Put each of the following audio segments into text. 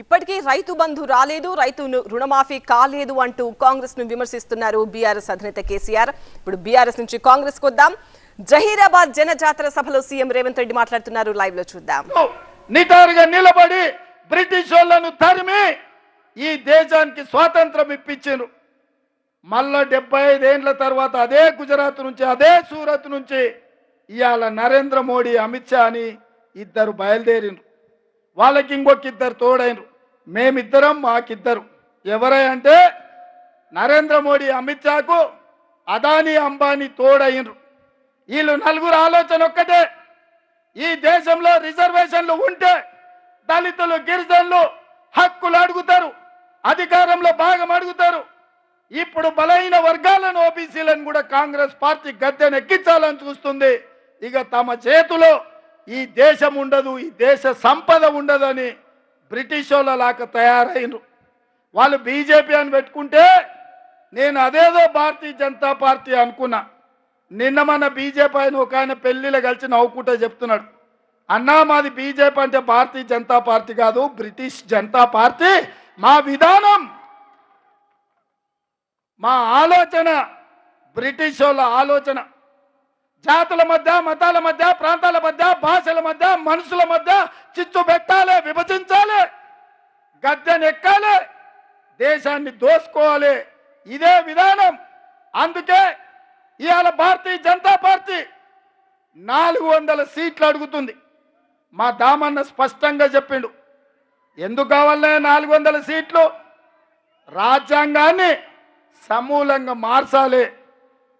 ఇప్పటికీ రైతు బంధు రాలేదు రైతు రుణమాఫీ కాలేదు అంటూ కాంగ్రెస్ను విమర్శిస్తున్నారు బీఆర్ఎస్ అధినేత కేసీఆర్. ఇప్పుడు బీఆర్ఎస్ నుంచి కాంగ్రెస్ కొద్దాం జహీరాబాద్ జనజాతర సభలో సీఎం రేవంత్ రెడ్డి మాట్లాడుతున్నారు. లైవ్లో చూద్దాం నిటారుగా నిలబడి బ్రిటిష్ వాళ్ళను తరిమి ఈ దేశానికి స్వాతంత్రం ఇప్పించారు. మళ్ళా డెబ్బై ఐదేండ్ల తర్వాత అదే గుజరాత్ నుంచి అదే సూరత్ నుంచి ఇవాళ నరేంద్ర మోడీ అమిత్ షా అని ఇద్దరు బయలుదేరిండ్రు వాళ్ళకి ఇంకొక ఇద్దరు తోడైనరు. మేమిద్దరం మాకిద్దరు. ఎవరై అంటే నరేంద్ర మోడీ అమిత్ షాకు అదానీ అంబానీ తోడైనరు. వీళ్ళు నలుగురు ఆలోచన ఒక్కటే. ఈ దేశంలో రిజర్వేషన్లు ఉంటే దళితులు గిరిజనులు హక్కులు అడుగుతారు అధికారంలో భాగం అడుగుతారు. ఇప్పుడు బలైన వర్గాలను ఓబీసీలను కూడా కాంగ్రెస్ పార్టీ గద్దెనెక్కించాలని చూస్తుంది. ఇక తమ చేతిలో ఈ దేశం ఉండదు ఈ దేశ సంపద ఉండదని బ్రిటిష్ వాళ్ళ లాగా తయారైనరు. వాళ్ళు బీజేపీ అని పెట్టుకుంటే నేను అదేదో భారతీయ జనతా పార్టీ అనుకున్నా. నిన్న మన బీజేపీ ఆయన ఒక ఆయన పెళ్ళిలో కలిసి నవ్వుకుంటే చెప్తున్నాడు. అన్నా మాది బీజేపీ అంటే భారతీయ జనతా పార్టీ కాదు బ్రిటిష్ జనతా పార్టీ మా విధానం. మా ఆలోచన బ్రిటిష్ వాళ్ళ ఆలోచన. జాతుల మధ్య మతాల మధ్య ప్రాంతాల మధ్య భాషల మధ్య మనుషుల మధ్య చిచ్చు పెట్టాలి విభజించాలి గద్దెని ఎక్కాలి దేశాన్ని దోసుకోవాలి. ఇదే విధానం. అందుకే ఇవాళ భారతీయ జనతా పార్టీ నాలుగు వందల సీట్లు అడుగుతుంది. మా దామన్న స్పష్టంగా చెప్పిండు. ఎందుకు కావాలనే నాలుగు వందల సీట్లు? రాజ్యాంగాన్ని సమూలంగా మార్చాలి.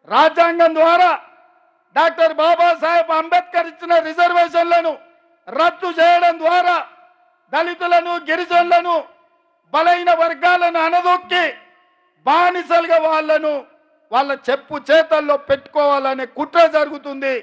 రాజ్యాంగం ద్వారా డాక్టర్ బాబాసాహెబ్ అంబేద్కర్ ఇచ్చిన రిజర్వేషన్లను రద్దు చేయడం ద్వారా దళితులను గిరిజనులను బలైన వర్గాలను అనదొక్కి బానిసలుగా వాళ్ళను వాళ్ళ చెప్పు చేతల్లో పెట్టుకోవాలనే కుట్ర జరుగుతుంది.